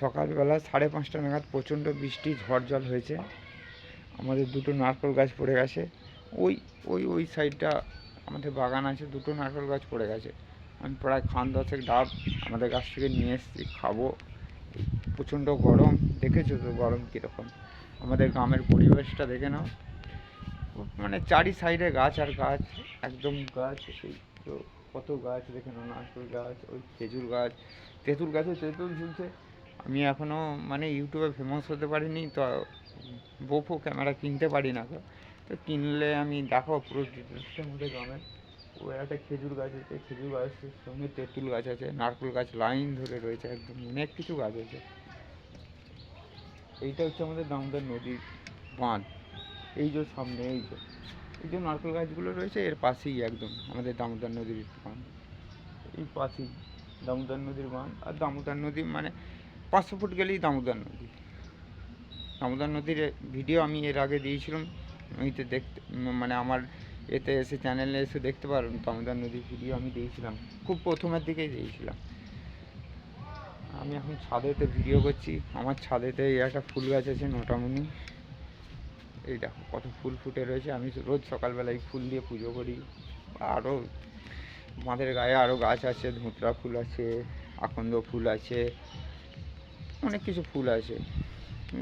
সকালবেলা সাড়ে পাঁচটা নাগাদ প্রচণ্ড বৃষ্টি, ঝড় জল হয়েছে। আমাদের দুটো নারকেল গাছ পড়ে গেছে। ওই ওই ওই সাইডটা আমাদের বাগান আছে, দুটো নারকেল গাছ পড়ে গেছে। আমি প্রায় খান দশেক ডাব আমাদের গাছ থেকে নিয়ে এসেছি, খাব। প্রচণ্ড গরম, দেখেছ তো গরম কীরকম? আমাদের গ্রামের পরিবেশটা দেখে নাও। মানে চারি সাইডে গাছ আর গাছ, একদম গাছ এই তো কত গাছ দেখে নাও, নারকেল গাছ, ওই খেজুর গাছ। তেঁতুল গাছে, তেঁতুল ঝুলছে। আমি এখনও মানে ইউটিউবে ফেমাস হতে পারিনি, তো বোফো ক্যামেরা কিনতে পারি না তো। তো কিনলে আমি দেখাবো পুরো ডিটেলসের মধ্যে গ্রামের ও একটা খেজুর গাছ আছে, খেজুর গাছের সঙ্গে তেঁতুল গাছ আছে, নারকেল গাছ লাইন ধরে রয়েছে একদম, অনেক কিছু গাছ আছে। এইটা হচ্ছে আমাদের দামোদর নদীর বাঁধ। এই যে সামনে, এই যে এই যে নারকেল গাছগুলো রয়েছে, এর পাশেই একদম আমাদের দামোদর নদীর বাঁধ। এই পাশেই দামোদর নদীর বাঁধ। আর দামোদর নদী মানে পাঁচশো ফুট গেলেই দামোদর নদী। দামোদর নদীর ভিডিও আমি এর আগে দিয়েছিলাম। ওইতে দেখতে মানে আমার এতে এসে চ্যানেলে এসে দেখতে পারেন, দামোদর নদীর ভিডিও আমি দিয়েছিলাম। খুব প্রথমের দিকেই দিয়েছিলাম। আমি এখন ছাদেতে ভিডিও করছি। আমার ছাদেতে এই একটা ফুল গাছ আছে নটামণি এই দেখো কত ফুল ফুটে রয়েছে। আমি রোজ সকালবেলা এই ফুল দিয়ে পুজো করি। আরও আমাদের গায়ে আরও গাছ আছে, ধুতরা ফুল আছে, আকন্দ ফুল আছে। অনেক কিছু ফুল আছে।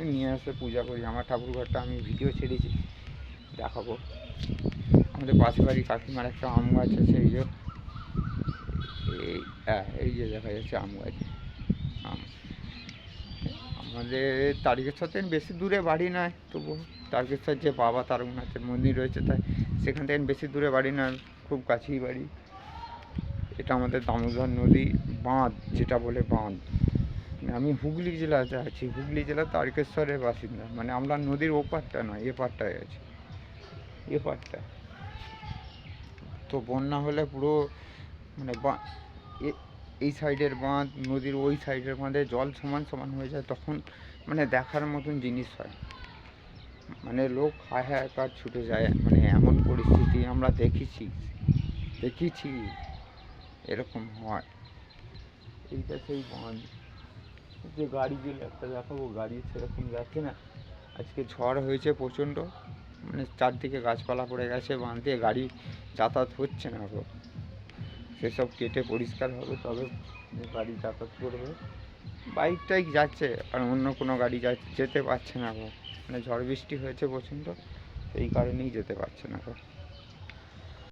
নিয়ে এসে পূজা করি। আমার ঠাকুর ঘরটা আমি ভিডিও ছেড়েছি। দেখাবো। আমাদের পাশে বাড়ি কাকিমার একটা আম গাছ আছে, এই যে। এই হ্যাঁ এই যে দেখা যাচ্ছে আম গাছ। আম। আমাদের তারকেশ্বর থেকে বেশি দূরে বাড়ি নয় তবু তারকেশ্বর যে বাবা তারকনাথের মন্দির রয়েছে, তাই সেখান থেকে বেশি দূরে বাড়ি নয়, খুব কাছেই বাড়ি। এটা আমাদের দামোদর নদী বাঁধ, যেটা বলে বাঁধ। আমি হুগলি জেলাতে আছি, হুগলি জেলার তারকেশ্বরের বাসিন্দা। মানে আমরা নদীর ওপারটা নয়, এ পারটায় আছি। এ পারটা তো বন্যা হলে পুরো মানে এই সাইডের বাঁধ, নদীর ওই সাইডের বাঁধে জল সমান সমান হয়ে যায়, তখন মানে দেখার মতন জিনিস হয়। মানে লোক হায় হায় কার ছুটে যায় মানে এমন পরিস্থিতি আমরা দেখেছি দেখেছি, এরকম হয়। এইটা সেই বাঁধ। যে গাড়িগুলো একটা দেখাবো গাড়ি সেরকম যাচ্ছে না। আজকে ঝড় হয়েছে প্রচণ্ড মানে চারদিকে গাছপালা পড়ে গেছে বাঁধ দিয়ে গাড়ি যাতায়াত হচ্ছে না এখন সেসব কেটে পরিষ্কার হবে তবে গাড়ি যাতায়াত করবে। বাইক টাইক যাচ্ছে, আর অন্য কোনো গাড়ি যেতে পারছে না গো। মানে ঝড় বৃষ্টি হয়েছে প্রচণ্ড এই কারণেই যেতে পারছে না এখন